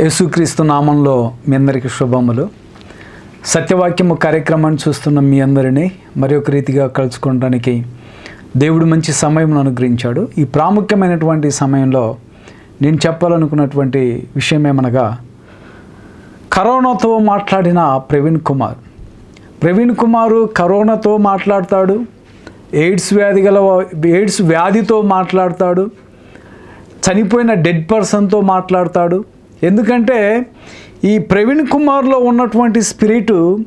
యేసుక్రీస్తు నామంలో మీ అందరికీ శుభములు. సత్యవాక్యము కార్యక్రమాన్ని చూస్తున్న మీ అందరినీ మరి ఒక రీతిగా కలుసుకోవడానికి దేవుడు మంచి సమయం అనుగ్రహించాడు. ఈ ప్రాముఖ్యమైనటువంటి సమయంలో నేను చెప్పాలనుకున్నటువంటి విషయం ఏమనగా కరోనాతో మాట్లాడిన ప్రవీణ్ కుమార్. ప్రవీణ్ కుమారు కరోనాతో మాట్లాడతాడు ఎయిడ్స్ వ్యాధి గల ఎయిడ్స్ వ్యాధితో మాట్లాడతాడు చనిపోయిన డెడ్ పర్సన్తో మాట్లాడతాడు ఎందుకంటే ఈ ప్రవీణ్ కుమార్లో ఉన్నటువంటి స్పిరిటు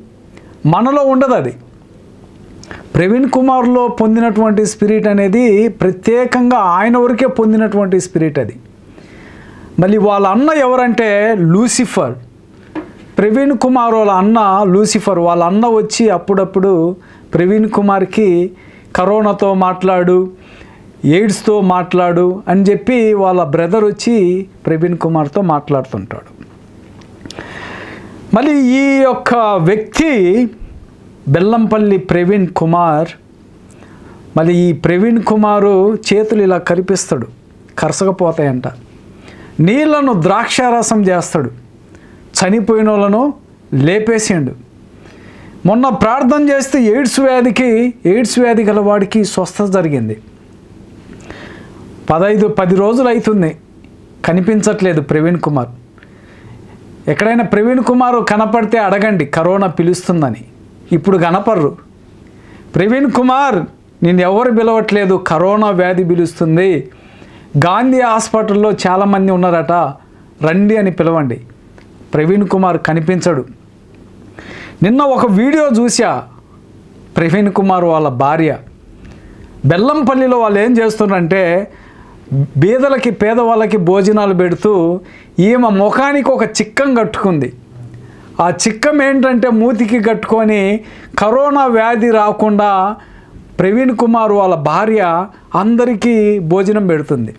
మనలో ఉండదు అది. ప్రవీణ్ కుమార్లో పొందినటువంటి స్పిరిట్ అనేది ప్రత్యేకంగా ఆయన వరకే పొందినటువంటి స్పిరిట్ అది. మళ్ళీ వాళ్ళ అన్న ఎవరంటే లూసిఫర్. ప్రవీణ్ కుమార్ వాళ్ళ అన్న లూసిఫర్. వాళ్ళ అన్న వచ్చి అప్పుడప్పుడు ప్రవీణ్ కుమార్కి కరోనాతో మాట్లాడు ఎయిడ్స్తో మాట్లాడు అని చెప్పి వాళ్ళ బ్రదర్ వచ్చి ప్రవీణ్ కుమార్తో మాట్లాడుతుంటాడు. మళ్ళీ ఈ యొక్క వ్యక్తి బెల్లంపల్లి ప్రవీణ్ కుమార్ మళ్ళీ ఈ ప్రవీణ్ కుమారు చేతులు ఇలా కరిపిస్తాడు కరసకపోతాయంట. నీళ్ళను ద్రాక్షారసం చేస్తాడు చనిపోయిన వాళ్ళను లేపేసిండు మొన్న ప్రార్థన చేస్తే ఎయిడ్స్ వ్యాధికి ఎయిడ్స్ వ్యాధి గల వాడికి స్వస్థత జరిగింది. పదైదు పది రోజులు అవుతుంది కనిపించట్లేదు ప్రవీణ్ కుమార్. ఎక్కడైనా ప్రవీణ్ కుమార్ కనపడితే అడగండి కరోనా పిలుస్తుందని. ఇప్పుడు కనపర్రు ప్రవీణ్ కుమార్ నేను ఎవరు పిలవట్లేదు కరోనా వ్యాధి పిలుస్తుంది. గాంధీ హాస్పిటల్లో చాలామంది ఉన్నారట రండి అని పిలవండి. ప్రవీణ్ కుమార్ కనిపించడు. నిన్న ఒక వీడియో చూసా ప్రవీణ్ కుమార్ వాళ్ళ భార్య. బెల్లంపల్లిలో వాళ్ళు ఏం చేస్తున్నారంటే బీదలకి పేదవాళ్ళకి భోజనాలు పెడుతూ ఈమె ముఖానికి ఒక చిక్కం కట్టుకుంది. ఆ చిక్కం ఏంటంటే మూతికి కట్టుకొని కరోనా వ్యాధి రాకుండా ప్రవీణ్ కుమార్ వాళ్ళ భార్య అందరికీ భోజనం పెడుతుంది.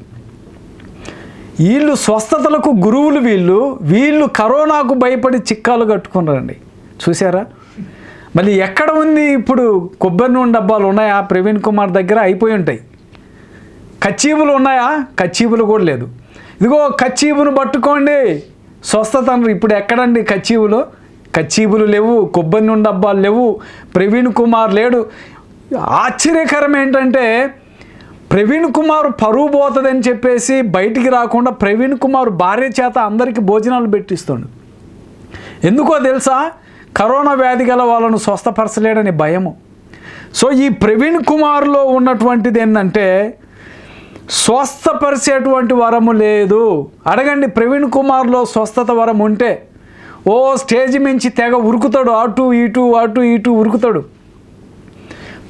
వీళ్ళు స్వస్థతలకు గురువులు వీళ్ళు వీళ్ళు కరోనాకు భయపడి చిక్కాలు కట్టుకున్నారండి. చూసారా మళ్ళీ ఎక్కడ ఉంది ఇప్పుడు కొబ్బరి నూనె డబ్బాలు ఉన్నాయా? ప్రవీణ్ కుమార్ దగ్గర అయిపోయి ఉంటాయి. కచ్చీబులు ఉన్నాయా? కచ్చీబులు కూడా లేదు. ఇదిగో కచ్చీబును పట్టుకోండి. స్వస్థత అన్నారు. ఇప్పుడు ఎక్కడండి కచ్చీబులు కచ్చీబులు లేవు కొబ్బరి నుండి డబ్బాలు లేవు ప్రవీణ్ కుమార్ లేడు. ఆశ్చర్యకరం ఏంటంటే ప్రవీణ్ కుమార్ పరువు పోతుందని చెప్పేసి బయటికి రాకుండా ప్రవీణ్ కుమార్ భార్య చేత అందరికీ భోజనాలు పెట్టిస్తుండు. ఎందుకో తెలుసా? కరోనా వ్యాధి గల వాళ్ళను స్వస్థపరచలేడని భయము. సో ఈ ప్రవీణ్ కుమార్లో ఉన్నటువంటిది ఏంటంటే స్వస్థపరిచేటువంటి వరము లేదు. అడగండి ప్రవీణ్ కుమార్లో స్వస్థత వరం ఉంటే. ఓ స్టేజ్ మించి తెగ ఉరుకుతాడు. అటు ఇటు అటు ఇటు ఉరుకుతాడు.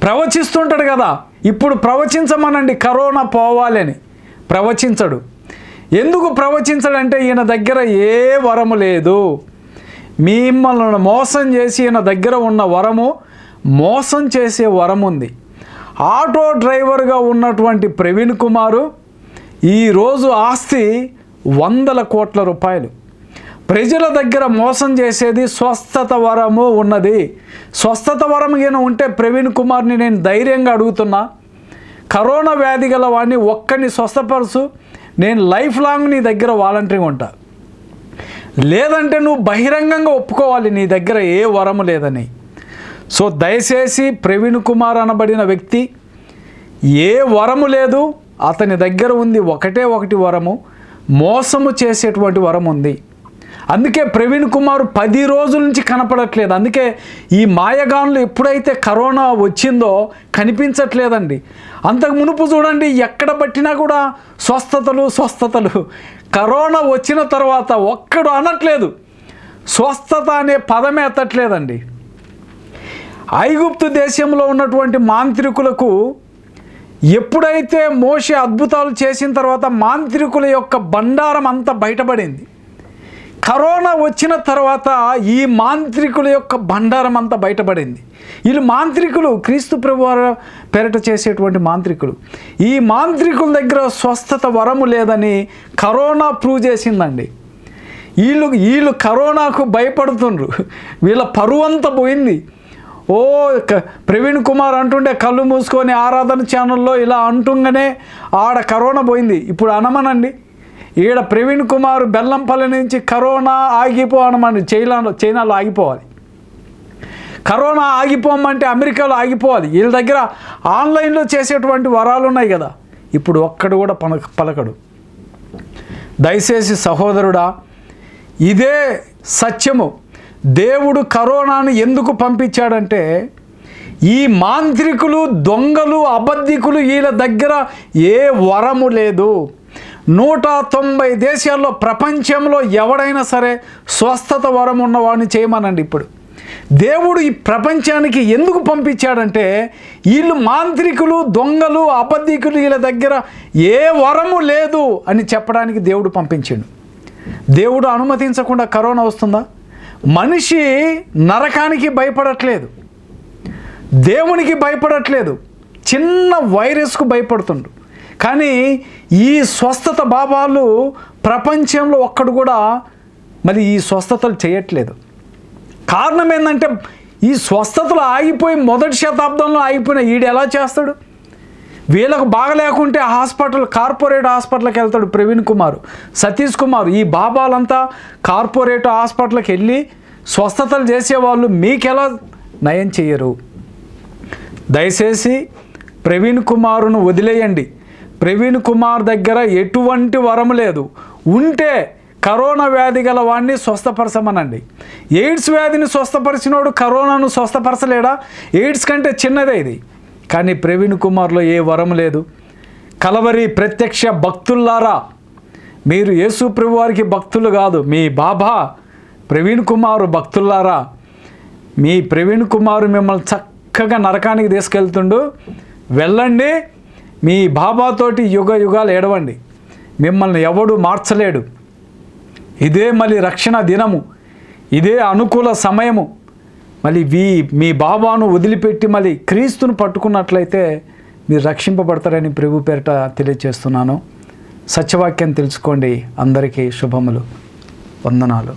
ప్రవచిస్తుంటాడు కదా. ఇప్పుడు ప్రవచించమనండి. కరోనా పోవాలని. ప్రవచించడు. ఎందుకు ప్రవచించడంటే ఈయన దగ్గర ఏ వరము లేదు. మిమ్మల్ని మోసం చేసి ఈయన దగ్గర ఉన్న వరము మోసం చేసే వరం ఉంది ఆటో డ్రైవర్గా ఉన్నటువంటి ప్రవీణ్ కుమారు ఈరోజు ఆస్తి వందల కోట్ల రూపాయలు. ప్రజల దగ్గర మోసం చేసేది స్వస్థత వరము ఉన్నది. స్వస్థత వరం ఈయన ఉంటే ప్రవీణ్ కుమార్ని నేను ధైర్యంగా అడుగుతున్నా. కరోనా వ్యాధి గల వాడిని ఒక్కడిని స్వస్థపరచు. నేను లైఫ్ లాంగ్ నీ దగ్గర వాలంటరీగా ఉంటా. లేదంటే నువ్వు బహిరంగంగా ఒప్పుకోవాలి నీ దగ్గర ఏ వరము లేదని. సో దయచేసి ప్రవీణ్ కుమార్ అనబడిన వ్యక్తి ఏ వరము లేదు అతని దగ్గర ఉంది ఒకటే ఒకటి వరము మోసము చేసేటువంటి వరం ఉంది. అందుకే ప్రవీణ్ కుమార్ పది రోజుల నుంచి కనపడట్లేదు. అందుకే ఈ మాయగాన్లు ఎప్పుడైతే కరోనా వచ్చిందో కనిపించట్లేదండి. అంతకు మునుపు చూడండి ఎక్కడ పట్టినా కూడా స్వస్థతలు స్వస్థతలు. కరోనా వచ్చిన తర్వాత ఒక్కడు అనట్లేదు. స్వస్థత అనే పదమే ఎత్తట్లేదండి. ఐగుప్తు దేశంలో ఉన్నటువంటి మాంత్రికులకు ఎప్పుడైతే మోషే అద్భుతాలు చేసిన తర్వాత మాంత్రికుల యొక్క బండారం అంతా బయటపడింది కరోనా వచ్చిన తర్వాత ఈ మాంత్రికుల యొక్క బండారం అంతా బయటపడింది. వీళ్ళు మాంత్రికులు క్రీస్తు ప్రభు పెరట చేసేటువంటి మాంత్రికులు. ఈ మాంత్రికుల దగ్గర స్వస్థత వరము లేదని కరోనా ప్రూవ్ చేసిందండి. వీళ్ళు వీళ్ళు కరోనాకు భయపడుతుండ్రు. వీళ్ళ పరువంతా పోయింది. ఓ క- ప్రవీణ్ కుమార్ అంటుండే కళ్ళు మూసుకొని ఆరాధన ఛానల్లో ఇలా అంటుండగానే ఆడ కరోనా పోయింది. ఇప్పుడు అనమనండి. ఈడ ప్రవీణ్ కుమార్ బెల్లంపల్లి నుంచి కరోనా ఆగిపో ఆగిపోవడం చైనాలో చైనాలో ఆగిపోవాలి. కరోనా ఆగిపోమంటే అమెరికాలో ఆగిపోవాలి. వీళ్ళ దగ్గర ఆన్లైన్లో చేసేటువంటి వరాలు ఉన్నాయి కదా. ఇప్పుడు ఒక్కడు కూడా పలక పలకడు. దయచేసి సహోదరుడా ఇదే సత్యము. దేవుడు కరోనాను ఎందుకు పంపించాడంటే ఈ మాంత్రికులు దొంగలు అబద్ధికులు వీళ్ళ దగ్గర ఏ వరము లేదు. నూట తొంభై దేశాల్లో ప్రపంచంలో ఎవడైనా సరే స్వస్థత వరం ఉన్నవాడిని చేయమనండి ఇప్పుడు. దేవుడు ఈ ప్రపంచానికి ఎందుకు పంపించాడంటే వీళ్ళు మాంత్రికులు దొంగలు అబద్ధికులు వీళ్ళ దగ్గర ఏ వరము లేదు అని చెప్పడానికి దేవుడు పంపించాడు. దేవుడు అనుమతించకుండా కరోనా వస్తుందా? మనిషి నరకానికి భయపడట్లేదు. దేవునికి భయపడట్లేదు. చిన్న వైరస్కు భయపడుతుండు. కానీ ఈ స్వస్థత బాబాలు ప్రపంచంలో ఒక్కడు కూడా మరి ఈ స్వస్థతలు చేయట్లేదు. కారణం ఏంటంటే ఈ స్వస్థతలు ఆగిపోయి మొదటి శతాబ్దంలో ఆగిపోయిన ఈడు ఎలా చేస్తాడు? వీళ్ళకు బాగలేకుంటే హాస్పిటల్ కార్పొరేట్ హాస్పిటల్కి వెళ్తాడు ప్రవీణ్ కుమార్ సతీష్ కుమార్. ఈ బాబాలంతా కార్పొరేట్ హాస్పిటల్కి వెళ్ళి స్వస్థతలు చేసేవాళ్ళు మీకెలా నయం చేయరు? దయచేసి ప్రవీణ్ కుమారును వదిలేయండి. ప్రవీణ్ కుమార్ దగ్గర ఎటువంటి వరం లేదు. ఉంటే కరోనా వ్యాధి గల వాడిని స్వస్థపరచమనండి. ఎయిడ్స్ వ్యాధిని స్వస్థపరిచినోడు కరోనాను స్వస్థపరచలేడా? ఎయిడ్స్ కంటే చిన్నదే ఇది. కానీ ప్రవీణ్ కుమార్లో ఏ వరం లేదు. కలవరి ప్రత్యక్ష భక్తుల్లారా మీరు యేసు ప్రభు వారికి భక్తులు కాదు మీ బాబా ప్రవీణ్ కుమార్ భక్తుల్లారా. మీ ప్రవీణ్ కుమార్ మిమ్మల్ని చక్కగా నరకానికి తీసుకెళ్తుండు. వెళ్ళండి మీ బాబాతోటి యుగ యుగాలు ఏడవండి. మిమ్మల్ని ఎవడు మార్చలేడు. ఇదే మళ్ళీ రక్షణ దినము. ఇదే అనుకూల సమయము. మళ్ళీ వీ మీ బాబాను వదిలిపెట్టి మళ్ళీ క్రీస్తును పట్టుకున్నట్లయితే మీరు రక్షింపబడతారని ప్రభు పేరిట తెలియజేస్తున్నాను సత్యవాక్యం తెలుసుకోండి. అందరికీ శుభములు. వందనాలు.